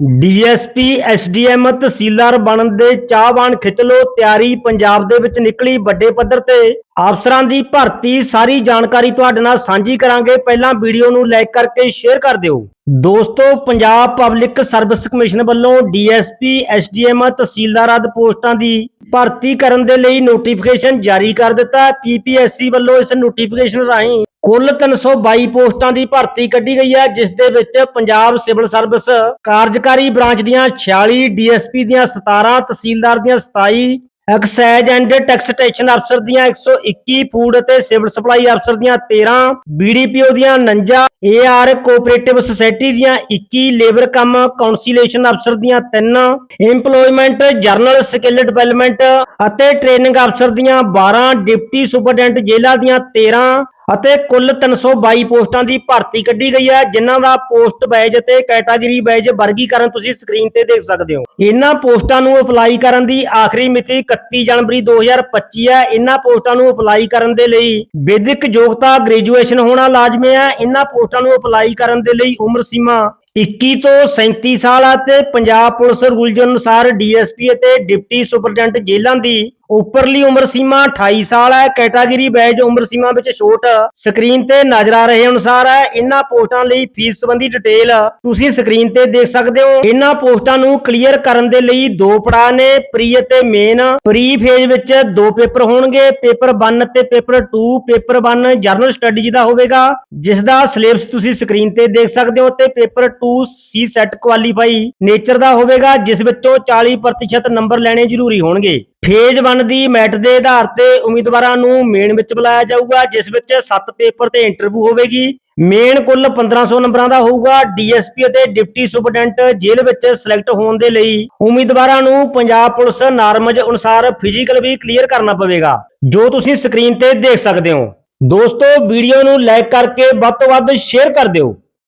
DSP, SDM ਤਹਿਸੀਲਦਾਰ ਬਣਨ ਦੇ ਚਾਹਵਾਨ ਖਿੱਚ ਲੋ ਤਿਆਰੀ ਪੰਜਾਬ ਦੇ ਵਿੱਚ ਨਿਕਲੀ ਵੱਡੇ ਪੱਧਰ ਤੇ। ਅਫਸਰਾਂ ਦੀ ਭਰਤੀ, ਸਾਰੀ ਜਾਣਕਾਰੀ ਤੁਹਾਡੇ ਨਾਲ ਸਾਂਝੀ ਕਰਾਂਗੇ। ਪਹਿਲਾਂ ਵੀਡੀਓ ਨੂੰ ਲਾਈਕ ਕਰਕੇ ਸ਼ੇਅਰ ਕਰ ਦਿਓ। ਦੋਸਤੋ, ਪੰਜਾਬ ਪਬਲਿਕ ਸਰਵਿਸ ਕਮਿਸ਼ਨ ਵੱਲੋਂ ਡੀਐਸਪੀ, ਐਸਡੀਐਮ ਤਹਿਸੀਲਦਾਰ ਆਦਿ ਪੋਸਟਾਂ ਦੀ ਭਰਤੀ ਕਰਨ ਦੇ ਲਈ ਨੋਟੀਫਿਕੇਸ਼ਨ ਜਾਰੀ ਕਰ ਦਿੱਤਾ। ਪੀਪੀਐਸਸੀ ਵੱਲੋਂ ਇਸ ਨੋਟੀਫਿਕੇਸ਼ਨ ਰਾਹੀਂ ਕੁੱਲ 322 ਪੋਸਟਾਂ ਦੀ ਭਰਤੀ ਕੱਢੀ ਗਈ ਹੈ, ਜਿਸ ਦੇ ਵਿੱਚ ਪੰਜਾਬ ਸਿਵਲ ਸਰਵਿਸ ਕਾਰਜਕਾਰੀ ਬ੍ਰਾਂਚ ਦੀਆਂ 46 ਡੀਐਸਪੀ ਦੀਆਂ 17 ਤਹਿਸੀਲਦਾਰ ਦੀਆਂ 27 ਐਕਸਾਈਜ਼ ਐਂਡ ਟੈਕਸਟੇਸ਼ਨ ਅਫਸਰ ਦੀਆਂ 121 ਫੂਡ ਅਤੇ ਸਿਵਲ ਸਪਲਾਈ ਅਫਸਰ ਦੀਆਂ 13 ਬੀਡੀਪੀਓ ਦੀਆਂ 49 ਏਆਰ ਕੋਆਪਰੇਟਿਵ ਸੁਸਾਇਟੀ ਦੀਆਂ 21 ਲੇਬਰ ਕੰਮ ਕਾਉਂਸਿਲੇਸ਼ਨ ਅਫਸਰ ਦੀਆਂ 3 EMPLOYMENT ਜਰਨਲ ਸਕਿੱਲ ਡਿਵੈਲਪਮੈਂਟ ਅਤੇ ਟ੍ਰੇਨਿੰਗ ਅਫਸਰ ਦੀਆਂ 12 ਡਿਪਟੀ ਸੁਪਰਡੈਂਟ ਜੇਲ੍ਹਾਂ ਦੀਆਂ 13 ਅਤੇ ਕੁੱਲ 322 ਪੋਸਟਾਂ ਦੀ ਭਰਤੀ ਕੱਢੀ ਗਈ ਹੈ, ਜਿਨ੍ਹਾਂ ਦਾ ਪੋਸਟ ਵਾਈਜ਼ ਅਤੇ ਕੈਟਾਗਰੀ ਵਾਈਜ਼ ਵਰਗੀਕਰਨ ਤੁਸੀਂ ਸਕਰੀਨ ਤੇ ਦੇਖ ਸਕਦੇ ਹੋ। ਇਹਨਾਂ ਪੋਸਟਾਂ ਨੂੰ ਅਪਲਾਈ ਕਰਨ ਦੀ ਆਖਰੀ ਮਿਤੀ 31 ਜਨਵਰੀ 2025 ਹੈ। ਇਹਨਾਂ ਪੋਸਟਾਂ ਨੂੰ ਅਪਲਾਈ ਕਰਨ ਦੇ ਲਈ ਵਿਦਿਅਕ ਯੋਗਤਾ, ਗ੍ਰੈਜੂਏਸ਼ਨ ਹੋਣਾ ਲਾਜ਼ਮੀ ਹੈ। ਇਹਨਾਂ ਪੋਸਟਾਂ ਨੂੰ ਅਪਲਾਈ ਕਰਨ ਦੇ ਲਈ ਉਮਰ ਸੀਮਾ 21 ਤੋਂ 37 ਸਾਲ ਆ ਤੇ ਪੰਜਾਬ ਪੁਲਿਸ ਰੂਲਸ ਅਨੁਸਾਰ ਡੀਐਸਪੀ ਅਤੇ ਡਿਪਟੀ ਸੁਪਰਡੈਂਟ ਜੇਲ੍ਹਾਂ ਦੀ ਉੱਪਰਲੀ ਉਮਰ ਸੀਮਾ 28 ਸਾਲ ਹੈ। ਕੈਟਾਗਰੀ ਵਾਈਜ਼ ਉਮਰ ਸੀਮਾ ਵਿੱਚ ਛੋਟ ਸਕਰੀਨ ਤੇ ਨਜ਼ਰ ਆ ਰਹੇ ਅਨੁਸਾਰ ਹੈ। ਇਹਨਾਂ ਪੋਸਟਾਂ ਲਈ ਫੀਸ ਸੰਬੰਧੀ ਡਿਟੇਲ ਤੁਸੀਂ ਸਕਰੀਨ ਤੇ ਦੇਖ ਸਕਦੇ ਹੋ। ਇਹਨਾਂ ਪੋਸਟਾਂ ਨੂੰ ਕਲੀਅਰ ਕਰਨ ਦੇ ਲਈ ਦੋ ਪੜਾਅ ਨੇ, ਪ੍ਰੀ ਅਤੇ ਮੇਨ। ਪ੍ਰੀ ਫੇਜ਼ ਵਿੱਚ ਦੋ ਪੇਪਰ ਹੋਣਗੇ। ਪੇਪਰ 1 ਅਤੇ ਪੇਪਰ 2 ਪੇਪਰ 1 ਜਰਨਲ ਸਟੱਡੀਜ਼ ਦਾ ਹੋਵੇਗਾ ਜਿਸ ਦਾ ਸਿਲੇਬਸ ਤੁਸੀਂ ਸਕਰੀਨ ਤੇ ਦੇਖ ਸਕਦੇ ਹੋ ਤੇ paper 2 C SAT qualify nature ਦਾ ਹੋਵੇਗਾ, ਜਿਸ ਵਿੱਚੋਂ 40% ਨੰਬਰ ਲੈਣੇ ਜ਼ਰੂਰੀ ਹੋਣਗੇ। ਫੇਜ਼ 1 ਦੀ ਮੈਟ ਦੇ ਆਧਾਰ ਤੇ ਉਮੀਦਵਾਰਾਂ ਨੂੰ ਮੇਨ ਵਿੱਚ ਬੁਲਾਇਆ ਜਾਊਗਾ, ਜਿਸ ਵਿੱਚ 7 ਪੇਪਰ ਤੇ ਇੰਟਰਵਿਊ ਹੋਵੇਗੀ। ਮੇਨ ਕੁੱਲ 1500 ਨੰਬਰਾਂ ਦਾ ਹੋਊਗਾ, ਡੀਐਸਪੀ ਅਤੇ ਡਿਪਟੀ ਸੁਪਰਡੈਂਟ ਜੇਲ੍ਹ ਵਿੱਚ ਸਿਲੈਕਟ ਹੋਣ ਦੇ ਲਈ। ਉਮੀਦਵਾਰਾਂ ਨੂੰ ਪੰਜਾਬ ਪੁਲਿਸ ਨਾਰਮਜ ਅਨੁਸਾਰ ਫਿਜ਼ੀਕਲ ਵੀ ਕਲੀਅਰ ਕਰਨਾ ਪਵੇਗਾ। ਜੋ ਤੁਸੀਂ ਸਕਰੀਨ ਤੇ ਦੇਖ ਸਕਦੇ ਹੋ। ਦੋਸਤੋ, ਵੀਡੀਓ ਨੂੰ ਲਾਈਕ ਕਰਕੇ ਵੱਧ ਤੋਂ ਵੱਧ ਸ਼ੇਅਰ ਕਰ ਦਿਓ।